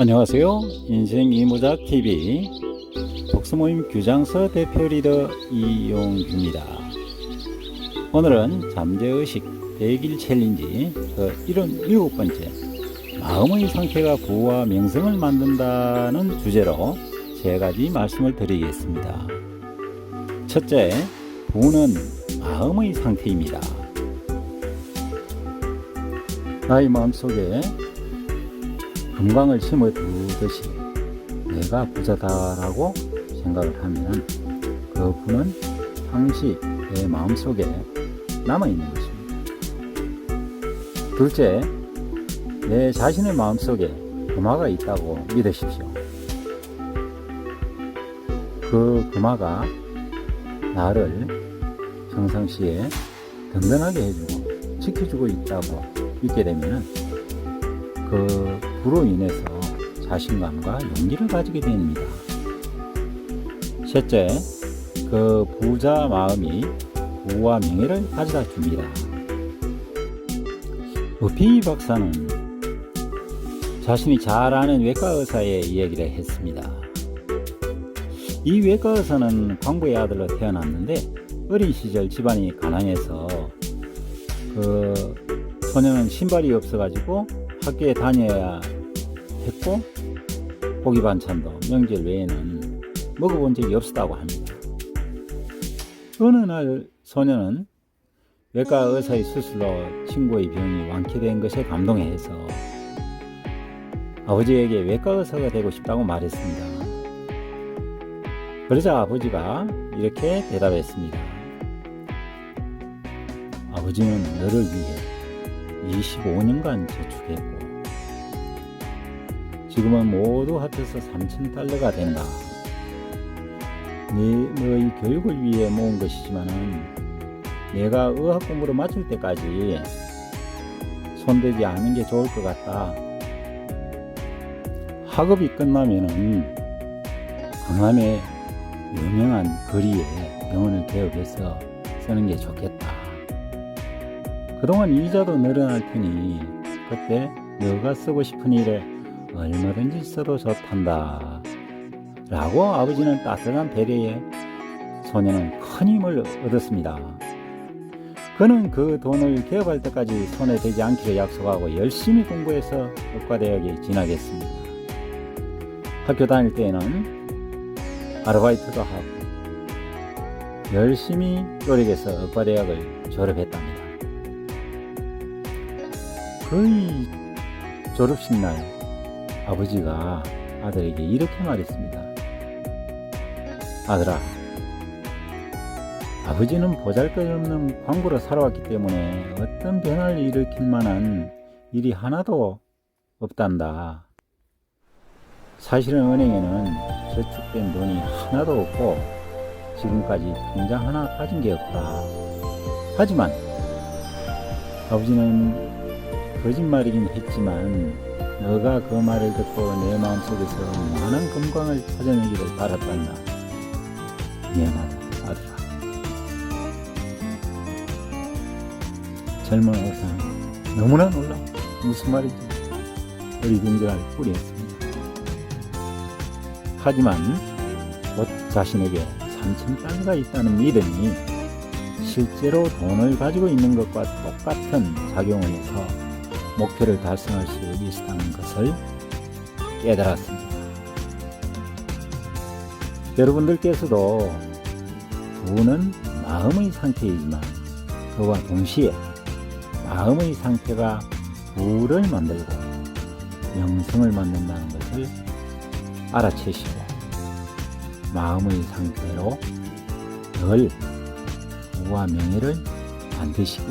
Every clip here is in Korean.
안녕하세요. 인생 이모작 TV 복수모임 규장서 대표 리더 이용규입니다. 오늘은 잠재의식 100일 챌린지 그 77번째 마음의 상태가 부와 명성을 만든다는 주제로 세 가지 말씀을 드리겠습니다. 첫째, 부는 마음의 상태입니다. 나의 마음속에 금광을 심어 두듯이 내가 부자다라고 생각을 하면 그 부는 항시 내 마음속에 남아있는 것입니다. 둘째, 내 자신의 마음속에 금화가 있다고 믿으십시오. 그 금화가 나를 평상시에 든든하게 해주고 지켜주고 있다고 믿게 되면 그 부로 인해서 자신감과 용기를 가지게 됩니다. 셋째, 그 부자 마음이 부와 명예를 가져다 줍니다. 우피 박사는 자신이 잘 아는 외과 의사의 이야기를 했습니다. 이 외과 의사는 광부의 아들로 태어났는데 어린 시절 집안이 가난해서 그 소녀는 신발이 없어가지고 학교에 다녀야 했고 고기 반찬도 명절 외에는 먹어본 적이 없었다고 합니다. 어느 날 소녀는 외과 의사의 수술로 친구의 병이 완쾌된 것에 감동해서 아버지에게 외과 의사가 되고 싶다고 말했습니다. 그러자 아버지가 이렇게 대답했습니다. 아버지는 너를 위해 25년간 저축했고 지금은 모두 합쳐서 3천 달러가 된다. 네, 너의 교육을 위해 모은 것이지만은 내가 의학 공부를 마칠 때까지 손대지 않는 게 좋을 것 같다. 학업이 끝나면은 강남의 유명한 거리에 병원을 개업해서 쓰는 게 좋겠다. 그동안 이자도 늘어날 테니 그때 너가 쓰고 싶은 일에 얼마든지 써도 좋단다. 라고 아버지는 따뜻한 배려에 소녀는 큰 힘을 얻었습니다. 그는 그 돈을 개업할 때까지 손에 대지 않기로 약속하고 열심히 공부해서 의과대학에 진학했습니다. 학교 다닐 때에는 아르바이트도 하고 열심히 노력해서 의과대학을 졸업했답니다. 거의 졸업식 날 아버지가 아들에게 이렇게 말했습니다. 아들아, 아버지는 보잘것없는 광부로 살아왔기 때문에 어떤 변화를 일으킬 만한 일이 하나도 없단다. 사실은 은행에는 저축된 돈이 하나도 없고 지금까지 통장 하나 빠진 게 없다. 하지만 아버지는 거짓말이긴 했지만 너가 그 말을 듣고 내 마음속에서 많은 건강을 찾아내기를 바랐단다. 미안하다, 아들아. 젊은 의사는 너무나 놀라. 무슨 말인지 어리둥절할 뿐이었습니다. 하지만 곧 자신에게 3천 달러가 있다는 믿음이 실제로 돈을 가지고 있는 것과 똑같은 작용을 해서 목표를 달성할 수 있다는 것을 깨달았습니다. 여러분들께서도 부는 마음의 상태이지만 그와 동시에 마음의 상태가 부를 만들고 영성을 만든다는 것을 알아채시고 마음의 상태로 늘 부와 명예를 만드시기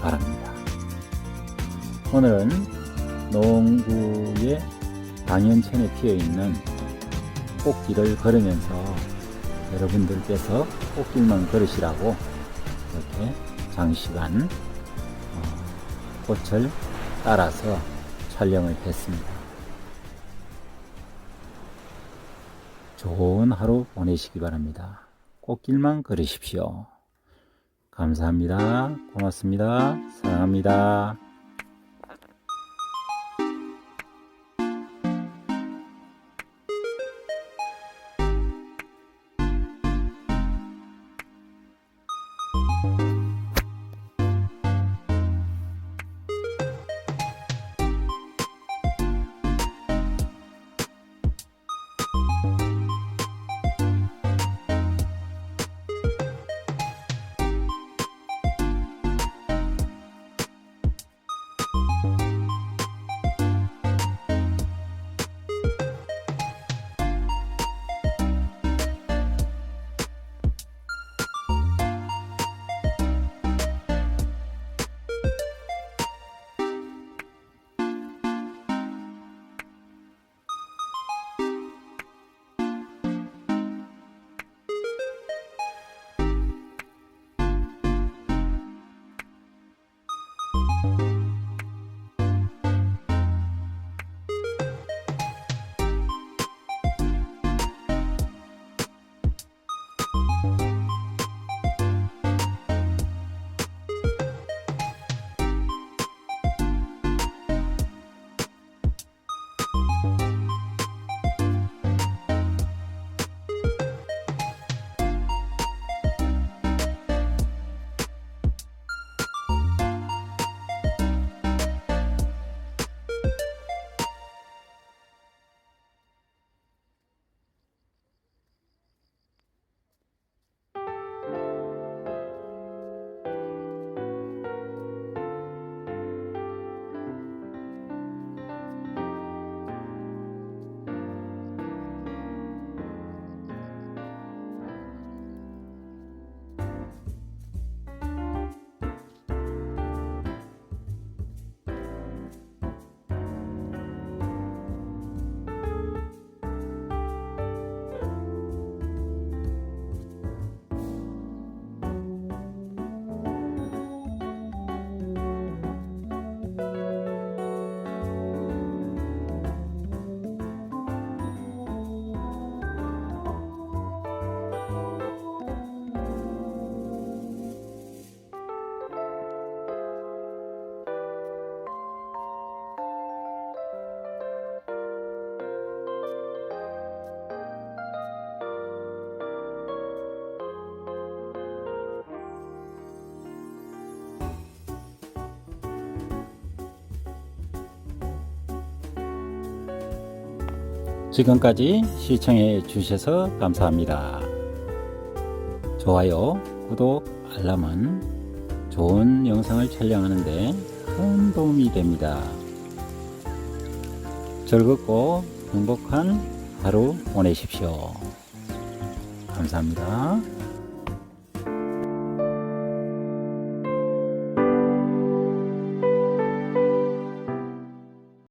바랍니다. 오늘은 농구의 당연천에 피어 있는 꽃길을 걸으면서 여러분들께서 꽃길만 걸으시라고 이렇게 장시간 어, 꽃을 따라서 촬영을 했습니다. 좋은 하루 보내시기 바랍니다. 꽃길만 걸으십시오. 감사합니다. 고맙습니다. 사랑합니다. 지금까지 시청해 주셔서 감사합니다. 좋아요, 구독, 알람은 좋은 영상을 촬영하는데 큰 도움이 됩니다. 즐겁고 행복한 하루 보내십시오. 감사합니다.